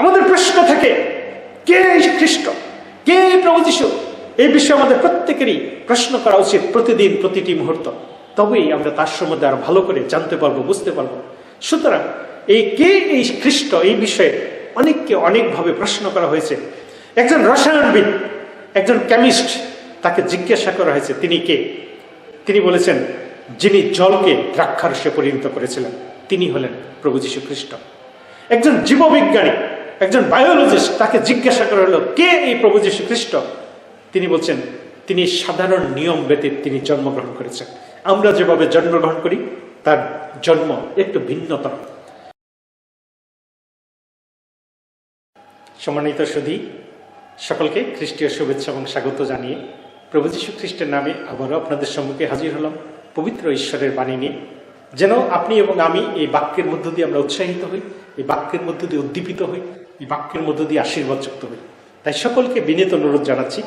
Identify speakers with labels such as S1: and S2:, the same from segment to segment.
S1: আমাদের প্রশ্ন থাকে, কে খ্রিস্ট? কে প্রভু যিশু? এই বিষয়ে আমাদের প্রত্যেকেরই প্রশ্ন করা উচিত প্রতিদিন, প্রতিটি মুহূর্ত। তবেই আমরা তার সম্বন্ধে আরও ভালো করে জানতে পারব, বুঝতে পারব। সুতরাং এই কে এই খ্রিস্ট, এই বিষয়ে অনেককে অনেকভাবে প্রশ্ন করা হয়েছে। একজন রসায়নবিদ, একজন কেমিস্ট তাকে জিজ্ঞাসা করা হয়েছে, তিনি কে? তিনি বলেছেন, যিনি জলকে দ্রাক্ষারসে পরিণত করেছিলেন, তিনি হলেন প্রভু যীশু খ্রিস্ট। একজন জীববিজ্ঞানী একজন বায়োলজিস্ট তাকে জিজ্ঞাসা করা হলো, কে এই প্রভু যীশু খ্রিস্ট তিনি বলছেন, তিনি সাধারণ নিয়ম ব্যতীত তিনি জন্মগ্রহণ করেছেন। আমরা যেভাবে জন্মগ্রহণ করি, তার জন্ম একটু ভিন্নতর। সম্মানিত সুধী সকলকে খ্রিস্টীয় শুভেচ্ছা এবং স্বাগত জানিয়ে প্রভু যীশু খ্রিস্টের নামে আবারও আপনাদের সম্মুখে হাজির হলাম পবিত্র ঈশ্বরের বাণী নিয়ে। যেন আপনি এবং আমি এই বাক্যের মধ্য দিয়ে আমরা উৎসাহিত হই, এই বাক্যের মধ্য দিয়ে উদ্দীপিত হই। এই বাক্যের মধ্য দিয়ে আশীর্বাদ যুক্ত হই। তাই সকলকে বিনীত অনুরোধ জানাচ্ছি,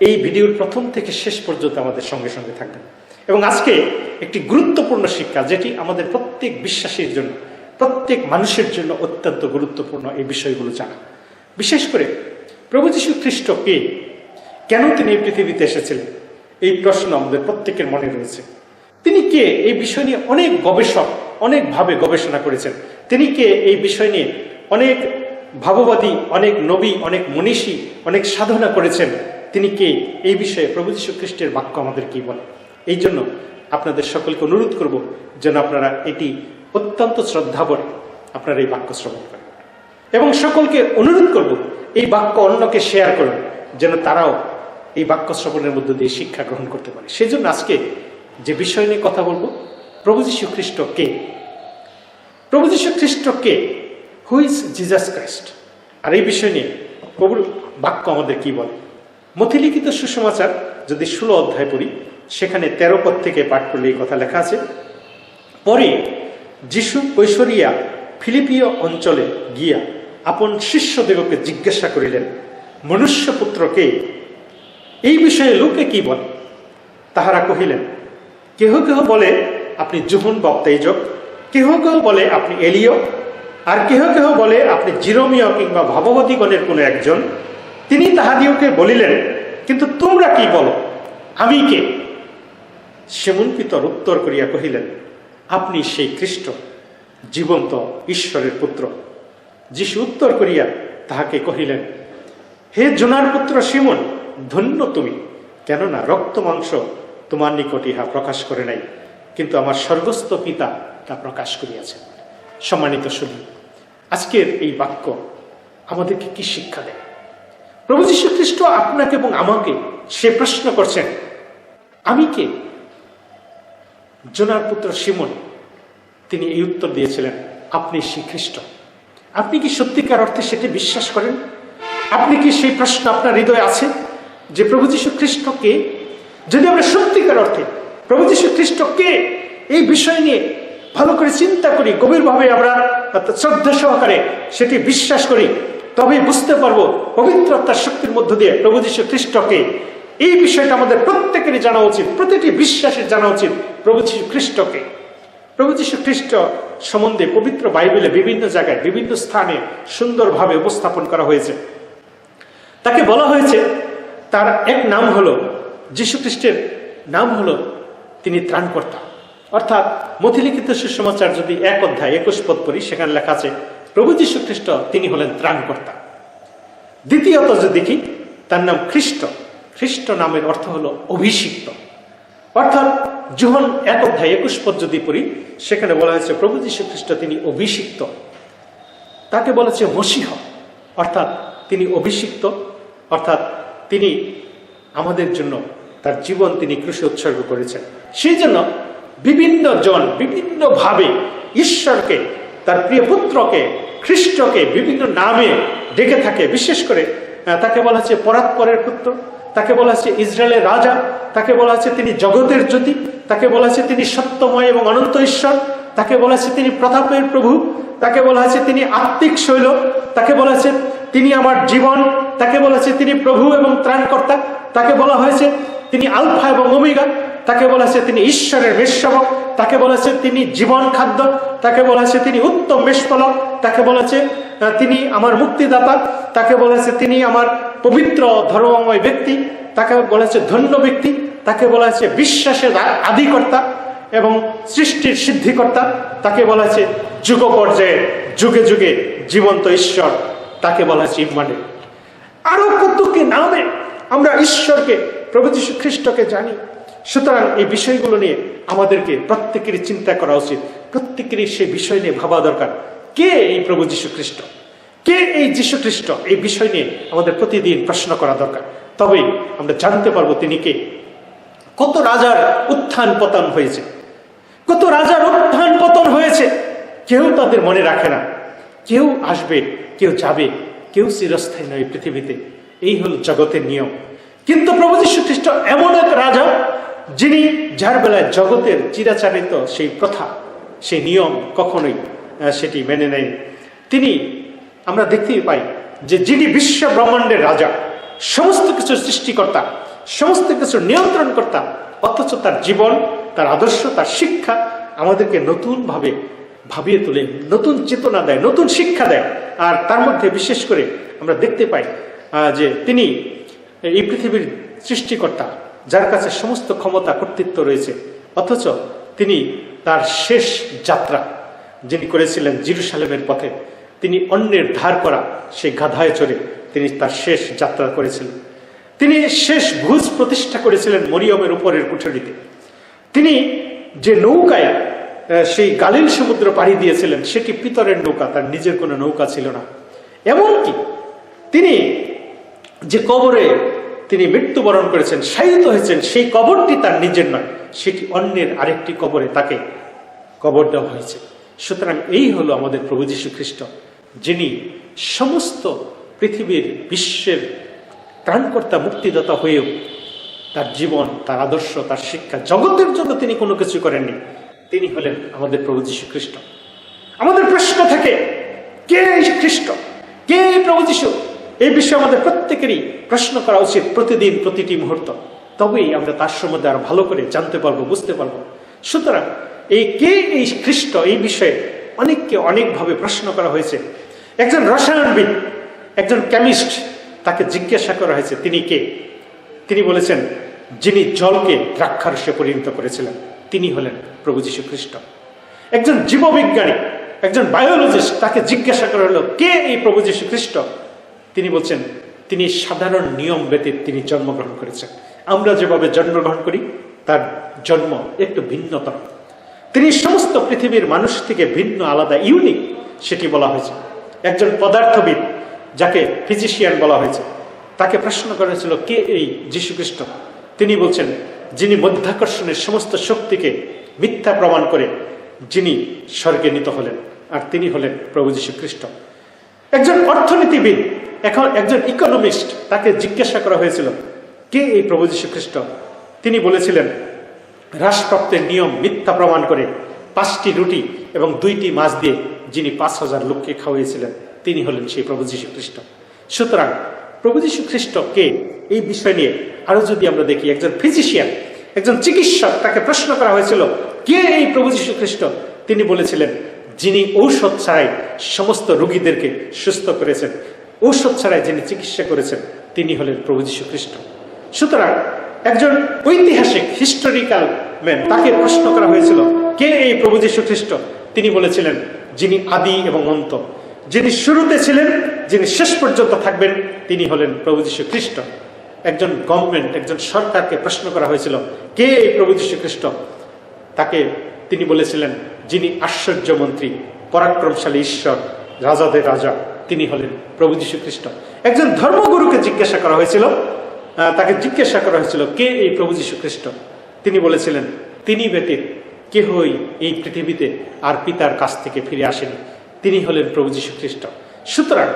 S1: এই ভিডিওর প্রথম থেকে শেষ পর্যন্ত আমাদের সঙ্গে সঙ্গে থাকবেন। এবং আজকে একটি গুরুত্বপূর্ণ শিক্ষা, যেটি আমাদের প্রত্যেক বিশ্বাসীর জন্য, প্রত্যেক মানুষের জন্য অত্যন্ত গুরুত্বপূর্ণ এই বিষয়গুলো জানা। বিশেষ করে প্রভু যীশু খ্রিস্ট কে কেন তিনি এই পৃথিবীতে এসেছিলেন? এই প্রশ্ন আমাদের প্রত্যেকের মনে রয়েছে। তিনি কে? এই বিষয় নিয়ে অনেক গবেষক অনেকভাবে গবেষণা করেছেন। তিনি কে? এই বিষয় নিয়ে অনেক ভাববাদী, অনেক নবী, অনেক মনীষী, অনেক সাধনা করেছেন। তিনি কে? এই বিষয়ে প্রভু যীশু খ্রিস্টের বাক্য আমাদের কি বলে। এই জন্য আপনাদের সকলকে অনুরোধ করব যেন আপনারা এটি অত্যন্ত শ্রদ্ধাভরে আপনারা এই বাক্য শ্রবণ করেন। এবং সকলকে অনুরোধ করব, এই বাক্য অন্যকে শেয়ার করুন, যেন তারাও এই বাক্য শ্রবণের মধ্য দিয়ে শিক্ষা গ্রহণ করতে পারে। সেই জন্য আজকে যে বিষয় নিয়ে কথা বলব, প্রভু যীশু খ্রিস্ট কে? প্রভু যীশু খ্রিস্ট কে? হু ইজ জিজাস ক্রাইস্ট আর এই বিষয় নিয়ে প্রভুর বাক্য আমাদের কি বলে? মথিলিখিত সুসমাচার যদি ষোলো অধ্যায় পড়ি, সেখানে তেরো পদ থেকে পাঠ করলে এই কথা লেখা আছে, পরে যিশু কৈশরিয়া ফিলিপিয় অঞ্চলে গিয়া আপন শিষ্যদেরকে জিজ্ঞাসা করিলেন, মনুষ্যপুত্রকে, এই বিষয়ে লোকে কি বলে? তাহারা কহিলেন, কেহ কেহ বলে, আপনি জুহুন বক্তাইজক কেহ কেহ বলে, আপনি এলিয় আর কেহ কেহ বলে, আপনি জিরোমীয় কিংবা ভাববতীগণের কোনো একজন? তিনি তাহাদিওকে বলিলেন, কিন্তু তোমরা কি বলো? আমি কে? সেমন পিতর উত্তর করিয়া কহিলেন, আপনি সেই খ্রিস্ট, জীবন্ত ঈশ্বরের পুত্র। যিশু উত্তর করিয়া তাহাকে কহিলেন, হে জোনার পুত্র সিমন ধন্য তুমি, কেননা রক্ত মাংস তোমার নিকট ইহা প্রকাশ করে নাই, কিন্তু আমার স্বর্গস্থ পিতা তা প্রকাশ করিয়াছেন। সম্মানিত শুধু আজকের এই বাক্য আমাদেরকে কি শিক্ষা দেয়? প্রভু যীশু খ্রিস্ট আপনাকে এবং আমাকে সে প্রশ্ন করছেন, আমি কে? জোনার পুত্র সিমন, তিনি এই উত্তর দিয়েছিলেন, আপনি শ্রীখ্রিস্ট। আপনি কি সত্যিকার অর্থে সেটি বিশ্বাস করেন? আপনি কি সেই প্রশ্ন আপনার হৃদয়ে আছে যে প্রভু যীশু খ্রিস্ট কে? যদি আমরা সত্যিকার অর্থে প্রভু যীশু খ্রিস্ট কে, এই বিষয় নিয়ে ভালো করে চিন্তা করি, গভীরভাবে আমরা শ্রদ্ধা সহকারে সেটি বিশ্বাস করি তবে বুঝতে পারব পবিত্রতার শক্তির মধ্য দিয়ে প্রভু যীশু খ্রিস্টকে। এই বিষয়টা আমাদের প্রত্যেকেরই জানা উচিত, প্রতিটি বিশ্বাসের জানা উচিত প্রভু যীশু খ্রিস্টকে। প্রভু যীশু খ্রিস্ট সম্বন্ধে পবিত্র বাইবেলে বিভিন্ন জায়গায়, বিভিন্ন স্থানে সুন্দরভাবে উপস্থাপন করা হয়েছে। তাকে বলা হয়েছে, তার এক নাম হলো, যীশু খ্রিস্টের নাম হলো তিনি ত্রাণকর্তা। অর্থাৎ মথিলিখিত সুসমাচার যদি এক অধ্যায় একুশ পদ পড়ি, সেখানে লেখা আছে, প্রভু যীশু খ্রিস্ট তিনি হলেন ত্রাণকর্তা। দ্বিতীয়ত যদি দেখি, তার নাম খ্রিস্ট খ্রিস্ট নামের অর্থ হলো অভিষিক্ত। অর্থাৎ যখন এক অধ্যায় একুশ পদ যদি পড়ি, সেখানে বলা হয়েছে, প্রভু যীশু খ্রিস্ট তিনি অভিষিক্ত। তাকে বলেছে মসিহ। অর্থাৎ তিনি অভিষিক্ত। অর্থাৎ তিনি আমাদের জন্য তার জীবন তিনি কৃষি উৎসর্গ করেছেন। সেই জন্য বিভিন্ন জন বিভিন্নভাবে ঈশ্বরকে, তার প্রিয় পুত্রকে, খ্রিস্টকে বিভিন্ন নামে ডেকে থাকে। বিশেষ করে তাকে বলা হচ্ছে পরাৎপরের পুত্র, তাকে বলা হচ্ছে ইসরায়েলের রাজা, তাকে বলা হচ্ছে তিনি জগতের জ্যোতি, তাকে বলা হচ্ছে তিনি সত্যময় এবং অনন্ত ঈশ্বর, তাকে বলা হচ্ছে তিনি প্রতাপের প্রভু, তাকে বলা হয়েছে তিনি আত্মিক শৈল, তাকে বলা হয়েছে তিনি আমার জীবন, তাকে বলা হচ্ছে তিনি প্রভু এবং ত্রাণকর্তা, তাকে বলা হয়েছে তিনি আলফা এবং ওমেগা তাকে বলা হয়েছে তিনি ঈশ্বরের মেষশাবক তাকে বলা হয়েছে তিনি জীবন খাদ্য তাকে বলা হয়েছে তিনি উত্তম মেষপালক তাকে বলেছে তিনি আমার মুক্তিদাতা, তাকে বলা হয়েছে তিনি আমার পবিত্র ধর্মময় ব্যক্তি, তাকে বলা হয়েছে ধন্য ব্যক্তি, তাকে বলা হয়েছে বিশ্বাসের আদিকর্তা এবং সৃষ্টির সিদ্ধিকর্তা, তাকে বলা হয়েছে যুগ পর্যায়ে যুগে যুগে জীবন্ত ঈশ্বর, তাকে বলা হয়েছে ইম্মানুয়েল আরও কত নামে আমরা ঈশ্বরকে, প্রভু যীশু খ্রিস্টকে জানি। সুতরাং এই বিষয়গুলো নিয়ে আমাদেরকে প্রত্যেকেরই চিন্তা করা উচিত। প্রত্যেকেরই সেই বিষয় নিয়ে ভাবা দরকার। কে এই প্রভু যীশু খ্রিস্ট কে এই যীশু খ্রিস্ট এই বিষয় নিয়ে আমাদের প্রতিদিন প্রশ্ন করা দরকার। তবেই আমরা জানতে পারব তিনি কে। কত রাজার উত্থান পতন হয়েছে। কত রাজার উত্থান পতন হয়েছে। কেউ তাদের মনে রাখে না। কেউ আসবে, কেউ যাবে, কেউ চিরস্থায়ী নয় পৃথিবীতে। এই হল জগতের নিয়ম। কিন্তু প্রভু যীশু খ্রিস্ট এমন এক রাজা যিনি যার বেলায় জগতের চিরাচারিত সেই প্রথা, সেই নিয়ম কখনোই সেটি মেনে নেয়। তিনি, আমরা দেখতেই পাই যে যিনি বিশ্ব ব্রহ্মাণ্ডের রাজা, সমস্ত কিছু সৃষ্টিকর্তা, সমস্ত কিছু নিয়ন্ত্রণ কর্তা অথচ তার জীবন, তার আদর্শ, তার শিক্ষা আমাদেরকে নতুনভাবে ভাবিয়ে তোলে, নতুন চেতনা দেয়, নতুন শিক্ষা দেয়। আর তার মধ্যে বিশেষ করে আমরা দেখতে পাই যে তিনি এই পৃথিবীর সৃষ্টিকর্তা যার কাছে সমস্ত ক্ষমতা কর্তৃত্ব রয়েছে, অথচ তিনি তার শেষ যাত্রা যিনি করেছিলেন জিরুসালেমের পথে, তিনি অন্যের ধার করা সেই গাধায় চড়ে তিনি তার শেষ যাত্রা করেছিলেন। তিনি শেষ ভুজ প্রতিষ্ঠা করেছিলেন মরিয়মের উপরের কুঠরিতে। তিনি যে নৌকায় সেই গালিল সমুদ্র পাড়ি দিয়েছিলেন, সেটি পিতরের নৌকা, তার নিজের কোনো নৌকা ছিল না। এমনকি তিনি যে কবরে তিনি মৃত্যুবরণ করেছেন, শায়িত হয়েছেন, সেই কবরটি তার নিজের নয়, সেটি অন্যের আরেকটি কবরে তাকে কবর দেওয়া হয়েছে। সুতরাং এই হলো আমাদের প্রভু যীশু খ্রিস্ট যিনি সমস্ত পৃথিবীর বিশ্বের ত্রাণকর্তা, মুক্তিদাতা হয়েও তার জীবন, তার আদর্শ, তার শিক্ষা জগতের জন্য তিনি কোনো কিছু করেননি। তিনি হলেন আমাদের প্রভু যীশু খ্রিস্ট আমাদের প্রশ্ন থাকে, কে খ্রিস্ট? কে প্রভু যীশু? এই বিষয়ে আমাদের প্রত্যেকেরই প্রশ্ন করা উচিত প্রতিদিন প্রতিটি মুহূর্ত। তবেই আমরা তার সম্বন্ধে আরও ভালো করে জানতে পারব, বুঝতে পারব। সুতরাং এই কে এই খ্রিস্ট এই বিষয়ে অনেককে অনেকভাবে প্রশ্ন করা হয়েছে। একজন রসায়নবিদ, একজন কেমিস্ট তাকে জিজ্ঞাসা করা হয়েছে, তিনি কে? তিনি বলেছেন, যিনি জলকে দ্রাক্ষারসে পরিণত করেছিলেন, তিনি হলেন প্রভু যীশু খ্রিস্ট। একজন জীববিজ্ঞানী, একজন বায়োলজিস্ট তাকে জিজ্ঞাসা করা হলো, কে এই প্রভু যীশু খ্রিস্ট? তিনি বলছেন, তিনি সাধারণ নিয়ম ব্যতীত তিনি জন্মগ্রহণ করেছেন। আমরা যেভাবে জন্মগ্রহণ করি, তার জন্ম একটু ভিন্নতর। তিনি সমস্ত পৃথিবীর মানুষ থেকে ভিন্ন, আলাদা, ইউনিক, সেটি বলা হয়েছে। একজন পদার্থবিদ, যাকে ফিজিশিয়ান বলা হয়েছে, তাকে প্রশ্ন করা হয়েছিল, কে এই যীশুখ্রিস্ট? তিনি বলছেন, যিনি মধ্যাকর্ষণের সমস্ত শক্তিকে মিথ্যা প্রমাণ করে, যিনি স্বর্গে নিত হলেন, আর তিনি হলেন প্রভু যীশু খ্রিস্ট একজন অর্থনীতিবিদ এখন একজন ইকোনমিস্ট তাকে জিজ্ঞাসা করা হয়েছিল, কে এই প্রভু যীশু খ্রিস্ট তিনি বলেছিলেন হ্রাসপ্রাপ্তের নিয়ম মিথ্যা প্রমাণ করে পাঁচটি রুটি এবং দুইটি মাছ দিয়ে যিনি পাঁচ হাজার লোককে খাওয়িয়েছিলেন, তিনি হলেন সেই প্রভু যীশু খ্রিস্ট সুতরাং প্রভু যীশু খ্রিস্ট কে এই বিষয় নিয়ে আরও যদি আমরা দেখি, একজন ফিজিশিয়ান, একজন চিকিৎসক, তাকে প্রশ্ন করা হয়েছিল, কে এই প্রভু যীশু খ্রিস্ট তিনি বলেছিলেন, যিনি ঔষধ ছাড়াই সমস্ত রোগীদেরকে সুস্থ করেছেন। ঔষধ ছাড়াই যিনি চিকিৎসা করেছেন, তিনি হলেন প্রভু যীশু খ্রিস্ট সুতরাং একজন ঐতিহাসিক হিস্টোরিক্যাল ম্যান তাকে প্রশ্ন করা হয়েছিল, কে এই প্রভু যীশু খ্রিস্ট তিনি বলেছিলেন, যিনি আদি এবং অন্ত। যিনি শুরুতে ছিলেন, যিনি শেষ পর্যন্ত থাকবেন, তিনি হলেন প্রভু যীশু খ্রিস্ট একজন গভর্নমেন্ট একজন সরকারকে প্রশ্ন করা হয়েছিল, কে এই প্রভু যীশু খ্রিস্ট তাকে তিনি বলেছিলেন, যিনি আশ্চর্য মন্ত্রী পরাক্রমশালী ঈশ্বর, রাজাদের রাজা। তিনি হলেন প্রভু যীশু খ্রিস্ট একজন ধর্মগুরুকে জিজ্ঞাসা করা হয়েছিল তাকে জিজ্ঞাসা করা হয়েছিল, কে এই প্রভু যীশু খ্রিস্ট তিনি বলেছিলেন, তিনি ব্যতীত কেহই এই পৃথিবীতে আর পিতার কাছ থেকে ফিরে আসেনি। তিনি হলেন প্রভু যীশু খ্রিস্ট সুতরাং,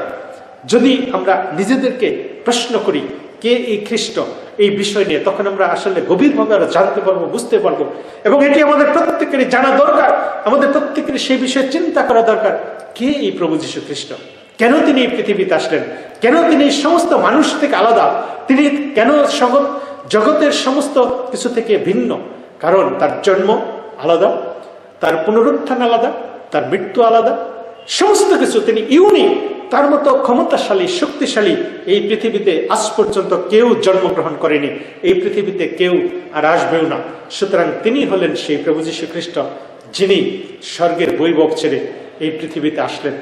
S1: যদি আমরা নিজেদেরকে প্রশ্ন করি, কে এই খ্রিস্ট এই বিষয় নিয়ে, তখন আমরা আসলে গভীরভাবে আরও জানতে পারব, বুঝতে পারব। এবং এটি আমাদের প্রত্যেকেরই জানা দরকার, আমাদের প্রত্যেকেরই সেই বিষয়ে চিন্তা করা দরকার, কে এই প্রভু যীশু খ্রিস্ট কেন তিনি এই পৃথিবীতে আসলেন? কেন তিনি সমস্ত মানুষ থেকে আলাদা? তিনি কেন জগতের সমস্ত কিছু থেকে ভিন্ন? কারণ তার জন্ম আলাদা, তার পুনরুত্থান আলাদা, তার মৃত্যু আলাদা। সমস্ত কিছু তিনি ইউনিক তার মতো ক্ষমতাশালী, শক্তিশালী এই পৃথিবীতে আজ পর্যন্ত কেউ জন্মগ্রহণ করেনি। এই পৃথিবীতে কেউ আর আসবেও না। সুতরাং তিনি হলেন সেই প্রভু যীশু খ্রিস্ট যিনি স্বর্গের বৈভব ছেড়ে এই পৃথিবীতে আসলেন।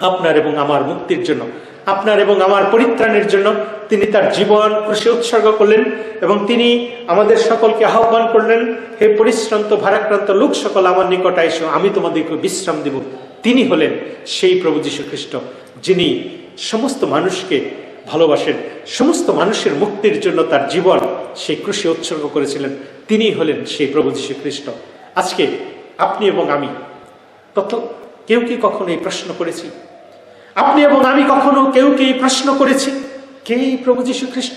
S1: আপনার এবং আমার মুক্তির জন্য, আপনার এবং আমার পরিত্রাণের জন্য তিনি তার জীবন ক্রুশে উৎসর্গ করলেন এবং তিনি আমাদের সকলকে আহ্বান করলেন, হে পরিশ্রান্ত, ভারাক্রান্ত লোক সকল আমার নিকট এসো আমি তোমাদেরকে বিশ্রাম দিব। তিনি হলেন সেই প্রভু যীশু খ্রিস্ট যিনি সমস্ত মানুষকে ভালোবাসেন, সমস্ত মানুষের মুক্তির জন্য তার জীবন সেই কৃষি উৎসর্গ করেছিলেন। তিনি হলেন সেই প্রভু যীশু খ্রিস্ট আজকে আপনি এবং আমি তত কেউ কি কখনো এই প্রশ্ন করেছি? আপনি এবং আমি কখনো কেউ কি প্রশ্ন করেছি, কে প্রভু যীশু খ্রিস্ট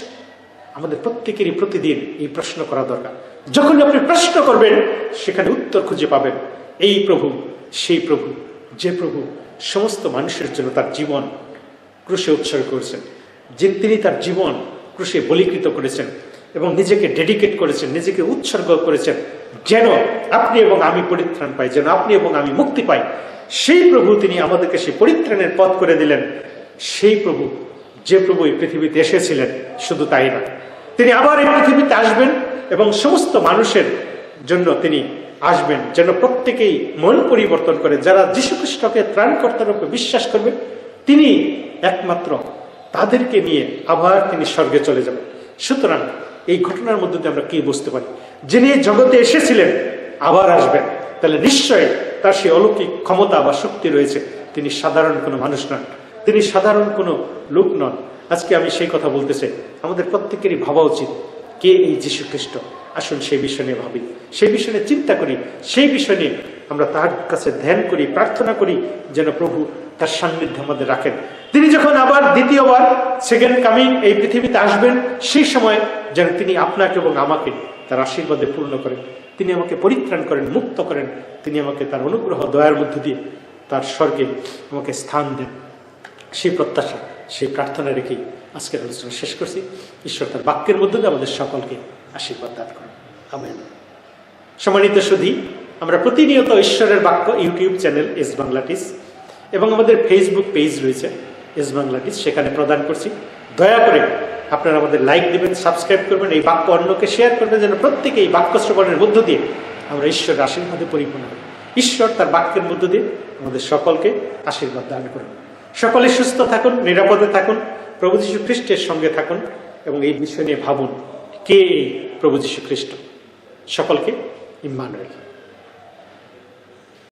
S1: আমাদের প্রত্যেকেরই প্রতিদিন এই প্রশ্ন করা দরকার। যখন আপনি প্রশ্ন করবেন, সেখানে উত্তর খুঁজে পাবেন, এই প্রভু, সেই প্রভু, যে প্রভু সমস্ত মানুষের জন্য তার জীবন ক্রুশে উৎসর্গ করেছেন। যে তিনি তার জীবন ক্রুশে বলিকৃত করেছেন এবং নিজেকে ডেডিকেট করেছেন, নিজেকে উৎসর্গ করেছেন, যেন আপনি এবং আমি পরিত্রাণ পাই, যেন আপনি এবং আমি মুক্তি পাই। সেই প্রভু তিনি আমাদেরকে সেই পরিত্রাণের পথ করে দিলেন। সেই প্রভু, যে প্রভু এই পৃথিবীতে এসেছিলেন, শুধু তাই না তিনি আবার এই পৃথিবীতে আসবেন এবং সমস্ত মানুষের জন্য তিনি আসবেন, যেন প্রত্যেকেই মন পরিবর্তন করে, যারা যীশুখ্রিস্টকে ত্রাণকর্তার রূপে বিশ্বাস করবে, তিনি একমাত্র তাদেরকে নিয়ে আবার তিনি স্বর্গে চলে যাবেন। সুতরাং এই ঘটনার মধ্যে আমরা কি বুঝতে পারি? যিনি জগতে এসেছিলেন, আবার আসবেন। তাহলে নিশ্চয়ই তার সেই অলৌকিক ক্ষমতা বা শক্তি রয়েছে। তিনি সাধারণ কোনো মানুষ নন। তিনি সাধারণ কোনো লোক নন। আজকে আমি সেই কথা বলতে চাই। আমাদের প্রত্যেকেরই ভাবা উচিত, কে এই যীশু খ্রিস্ট আসুন সেই বিষয় নিয়ে ভাবি। সেই বিষয় নিয়ে চিন্তা করি। সেই বিষয় নিয়ে আমরা তার কাছে ধ্যান করি, প্রার্থনা করি যেন প্রভু তার সান্নিধ্য আমাদের রাখেন। তিনি যখন আবার দ্বিতীয়বার সেকেন্ড কামিং এই পৃথিবীতে আসবেন, সেই সময় যেন তিনি আপনাকে এবং আমাকে তার আশীর্বাদে পূর্ণ করেন। তিনি আমাকে পরিত্রাণ করেন, মুক্ত করেন। তিনি আমাকে তার অনুগ্রহ, দয়ার মধ্য দিয়ে তার স্বর্গে আমাকে স্থান দেন। সেই প্রত্যাশা, সেই প্রার্থনা রেখেই আজকের আলোচনা শেষ করছি। ঈশ্বর তার বাক্যের মধ্যে দিয়ে আমাদের সকলকে আশীর্বাদ দান করেন। আমেন। সম্মানিত সুধী আমরা প্রতিনিয়ত ঈশ্বরের বাক্য ইউটিউব চ্যানেল এস বাংলাটিস এবং আমাদের ফেসবুক পেজ রয়েছে এস বাংলাটিস, সেখানে প্রদান করছি। দয়া করে আপনারা আমাদের লাইক দেবেন, সাবস্ক্রাইব করবেন, এই বাক্য অন্যকে শেয়ার করবেন যেন প্রত্যেকে এই বাক্য শ্রবণের মধ্য দিয়ে আমরা ঈশ্বরের আশীর্বাদে পরিপূর্ণ হই। ঈশ্বর তার বাক্যের মধ্য দিয়ে আমাদের সকলকে আশীর্বাদ দান করুন। সকলে সুস্থ থাকুন, নিরাপদে থাকুন, প্রভু যীশু খ্রিস্টের সঙ্গে থাকুন এবং এই বিষয় নিয়ে ভাবুন, কে প্রভু যীশু খ্রিস্ট সকলকে ইম্মানুয়েল